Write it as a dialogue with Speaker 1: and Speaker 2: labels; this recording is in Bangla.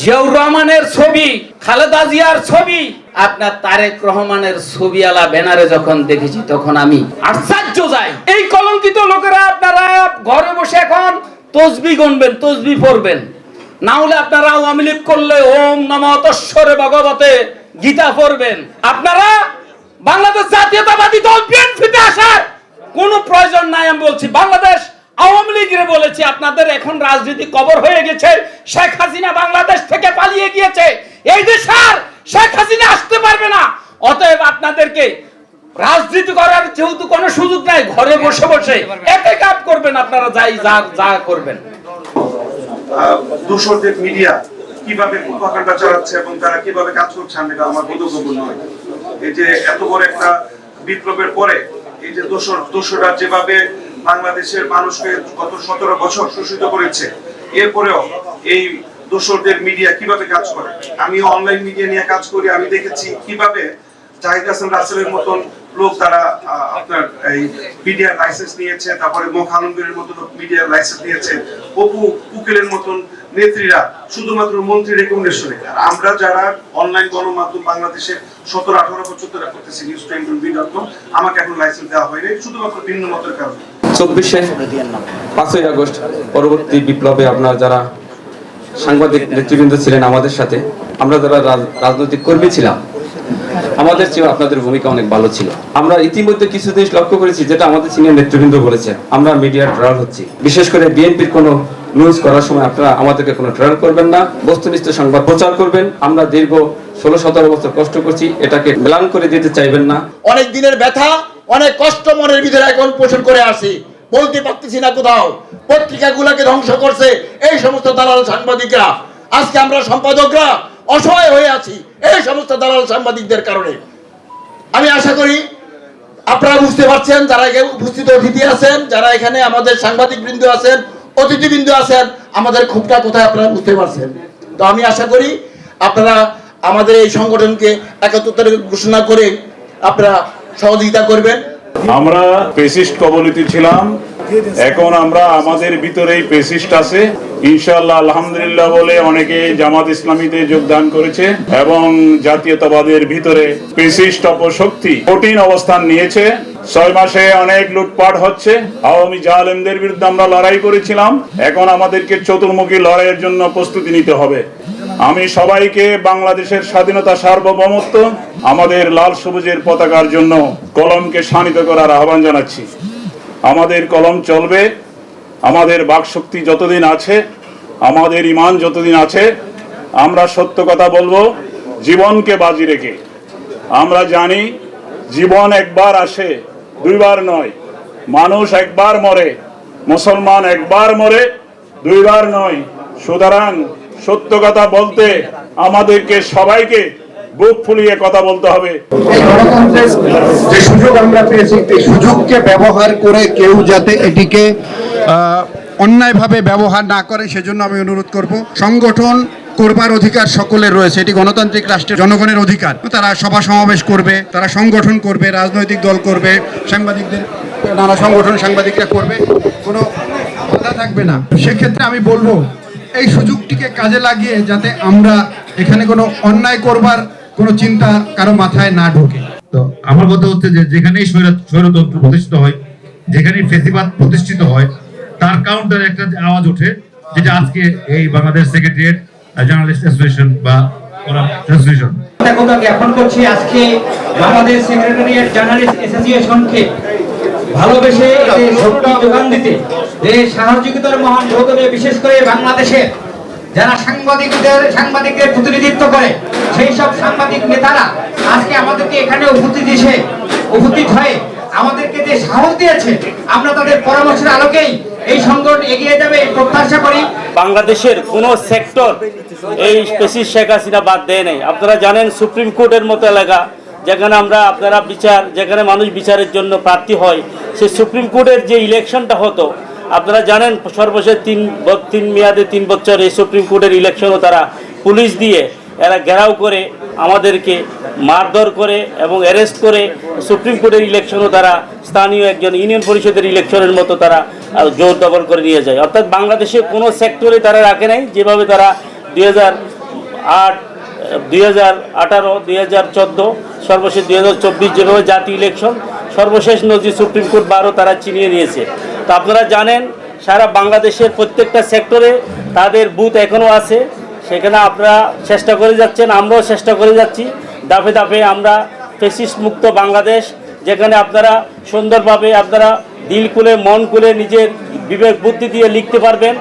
Speaker 1: জিয়াউর রহমানের ছবি, খালেদা জিয়ার ছবি, আপনার তারেক রহমানের ছবি আলা ব্যানারে যখন দেখেছি, তখন আমি আশ্চর্য যাই। এই কলঙ্কিত লোকেরা আপনারা ঘরে বসে এখন তসবি গণবেন তসবি পড়বেন। না হলে আপনারা আওয়ামী লীগ করলে ওম নম তস্বরে ভগবতে গীতা পড়বেন। আপনারা বাংলাদেশ জাতীয়তাবাদী দল, বিএনপিতে আসার কোনো প্রয়োজন নাই, আমি বলছি, বাংলাদেশ আওয়ামী লীগের বলেছি আপনাদের এখন রাজনীতি কবর হয়ে গেছে শেখ হাসিনা বাংলাদেশ থেকে পালিয়ে গিয়েছে। এই দেশ আর শেখ হাসিনা আসতে পারবে না। অতএব আপনাদেরকে রাজনীতি করার যেহেতু কোনো সুযোগ নাই ঘরে বসে বসে এতে কাপ করবেন আপনারা যাই যা যা করবেন।
Speaker 2: আহ, দূষরদের মিডিয়া কীভাবে প্রপাগান্ডা চালাচ্ছে এবং তারা কীভাবে কাজ করছে আমি আমার বোধগম্য নয় এই যে এত বড় একটা বিপ্লবের পরে এই যে দোসর দোসররা যেভাবে বাংলাদেশের মানুষকে গত সতেরো বছর শোষিত করেছে। এরপরেও এই দোসরদের মিডিয়া কীভাবে কাজ করে? আমি অনলাইন মিডিয়া নিয়ে কাজ করি, আমি দেখেছি কীভাবে জাহিদ হাসান রাসেলের মতন লোক তারা আপনার এই মিডিয়ার লাইসেন্স নিয়েছে, তারপরে আলমগীরের মতন মিডিয়ার লাইসেন্স নিয়েছে, অপু উকিলের মতন নেত্রীরা শুধুমাত্র মন্ত্রী রেকমেন্ডেশনে আর আমরা যারা অনলাইন গণমাধ্যম বাংলাদেশে সতেরো আঠারো বছর ধরে করতেছি নিউজ আমাকে এখন লাইসেন্স দেওয়া হয়নি, শুধুমাত্র ভিন্ন মতের কারণে।
Speaker 3: চব্বিশে পাঁচই আগস্ট পরবর্তী বিপ্লবে আপনার যারা সাংবাদিক নেতৃবৃন্দ ছিলেন আমাদের সাথে, আমরা যারা রাজনৈতিক কর্মী ছিলাম, আমাদের চেয়ে আপনাদের ভূমিকা অনেক ভালো ছিল। আমরা ইতিমধ্যে কিছু জিনিস লক্ষ্য করেছি, যেটা আমাদের সিনিয়র নেতৃবৃন্দ বলেছে, আমরা মিডিয়ার ট্রায়াল হচ্ছি। বিশেষ করে বিএনপির কোনো নিউজ করার সময় আপনারা আমাদেরকে কোনো ট্রায়াল করবেন না, বস্তুনিষ্ঠ সংবাদ প্রচার করবেন। আমরা দীর্ঘ ষোলো সতেরো বছর কষ্ট করছি, এটাকে ম্লান করে দিতে চাইবেন না।
Speaker 4: অনেক দিনের ব্যথা অনেক কষ্ট মনের ভিতরে এখন পোষণ করে আসি। বলতে পারতেছি না কোথাও। পত্রিকাগুলোকে ধ্বংস করছে এই সমস্ত দালাল সাংবাদিকরা। আজকে আমরা সম্পাদকরা অসহায় হয়ে আছি এই সমস্ত দালাল সাংবাদিকদের কারণে। আমি আশা করি আপনারা বুঝতে পারছেন, যারা এখানে উপস্থিত অতিথি আছেন, যারা এখানে আমাদের সাংবাদিক বৃন্দ আছেন, অতিথিবৃন্দ আছেন, আমাদের ক্ষোভটা কোথায় আপনারা বুঝতে পারছেন? তো আমি আশা করি আপনারা আমাদের এই সংগঠনকে একত্রিত ঘোষণা করে আপনারা সহযোগিতা করবেন।
Speaker 5: আমরা পেসিস্ট কবলিত ছিলাম। এখন আমরা আমাদের ভিতরেই পেসিস্ট আছে। ইনশাআল্লাহ, আলহামদুলিল্লাহ বলে অনেকে জামাত ইসলামীতে যোগদান করেছে এবং জাতীয়তাবাদের ভিতরে পেসিস্ট অপশক্তি কঠিন অবস্থান নিয়েছে। ছয় মাসে অনেক লুটপাট হচ্ছে। আওয়ামী জালেমদের বিরুদ্ধে আমরা লড়াই করেছিলাম। এখন আমাদেরকে চতুর্মুখী লড়াইয়ের জন্য প্রস্তুতি নিতে হবে। আমি সবাইকে বাংলাদেশের স্বাধীনতা সার্বভৌমত্ব, আমাদের লাল সবুজের পতাকার জন্য কলমকে শানিত করার আহ্বান জানাচ্ছি। আমাদের কলম চলবে, আমাদের বাকশক্তি যতদিন আছে, আমাদের ইমান যতদিন আছে, আমরা সত্য কথা বলব, জীবনকে বাজি রেখে। আমরা জানি, জীবন একবার আসে, দুইবার নয়। মানুষ একবার মরে, মুসলমান একবার মরে, দুইবার নয়। সুতরাং সত্য কথা বলতে আমাদেরকে সবাইকে বুক ফুলিয়ে কথা বলতে হবে।
Speaker 6: যে সুযোগ আমরা পেয়েছি, এই সুযোগকে ব্যবহার করে কেউ যাতে এটিকে অন্যায়ভাবে ব্যবহার না করে, সেজন্য আমি অনুরোধ করব, সংগঠন করবার অধিকার সকলের রয়েছে, এটি গণতান্ত্রিক রাষ্ট্রের জনগণের অধিকার। তারা সভা সমাবেশ করবে, তারা সংগঠন করবে, রাজনৈতিক দল করবে, সাংবাদিকদের, নানা সংগঠন সাংবাদিকরা করবে, কোনো বাধা থাকবে না। সেক্ষেত্রে আমি বলব, এই সুযোগটিকে কাজে লাগিয়ে যাতে আমরা এখানে কোনো অন্যায় করবার কোনো চিন্তা কারও মাথায় না ঢোকে।
Speaker 7: তো আমার কথা হচ্ছে যে যেখানেই স্বৈরা- স্বৈরতন্ত্র প্রতিষ্ঠিত হয়, যেখানেই ফেসিবাদ প্রতিষ্ঠিত হয়, তার কাউন্টারে একটা আওয়াজ ওঠে, যেটা আজকে এই বাংলাদেশ সেক্রেটারিয়েট জার্নালিস্ট অ্যাসোসিয়েশন বা অ্যাসোসিয়েশন
Speaker 8: জ্ঞাপন করছি আজকে বাংলাদেশ সেক্রেটারিয়েট জার্নালিস্ট অ্যাসোসিয়েশনকে ভালোবেসে শক্তি যোগান দিতে, যে সাহসিকতার মহান বিশেষ করে বাংলাদেশের যারা সাংবাদিকদের সাংবাদিকদের প্রতিনিধিত্ব করে, সেই সব সাংবাদিক নেতারা আজকে আমাদেরকে এখানে উপস্থিত এসে উপস্থিত হয়ে আমাদেরকে যে সাহস দিয়েছে, আমরা তাদের পরামর্শের আলোকেই এই সংগঠন এগিয়ে যাবে প্রত্যাশা করি।
Speaker 9: বাংলাদেশের কোন সেক্টর এই স্পেসিস শেখ হাসিনা বাদ দেয় নাই। আপনারা জানেন সুপ্রিম কোর্টের মতো এলাকা, যেখানে আমরা আপনারা বিচার, যেখানে মানুষ বিচারের জন্য প্রার্থী হয়, সেই সুপ্রিম কোর্টের যে ইলেকশনটা হতো আপনারা জানেন, সর্বশেষ তিন তিন মেয়াদে তিন বছর এই সুপ্রিম কোর্টের ইলেকশনও তারা পুলিশ দিয়ে এরা ঘেরাও করে আমাদেরকে মারধর করে এবং অ্যারেস্ট করে সুপ্রিম কোর্টের ইলেকশনও তারা স্থানীয় একজন ইউনিয়ন পরিষদের ইলেকশনের মতো তারা জোর দখল করে নিয়ে যায়। অর্থাৎ বাংলাদেশে কোনো সেক্টরে তারা রাখে নাই, যেভাবে তারা দুই আট দুই হাজার আঠারো দুই হাজার চোদ্দ, সর্বশেষ দুই হাজার চব্বিশ যেভাবে জাতীয় ইলেকশন, সর্বশেষ নজির সুপ্রিম কোর্ট বারও তারা চিনিয়ে নিয়েছে। তো আপনারা জানেন, সারা বাংলাদেশের প্রত্যেকটা সেক্টরে তাদের বুথ এখনও আছে। সেখানে আপনারা চেষ্টা করে যাচ্ছেন, আমরাও চেষ্টা করে যাচ্ছি। দাফে দাফে আমরা ফেসিস মুক্ত বাংলাদেশ, যেখানে আপনারা সুন্দরভাবে আপনারা দিল খুলে, মন খুলে নিজের বিবেক বুদ্ধি দিয়ে লিখতে পারবেন।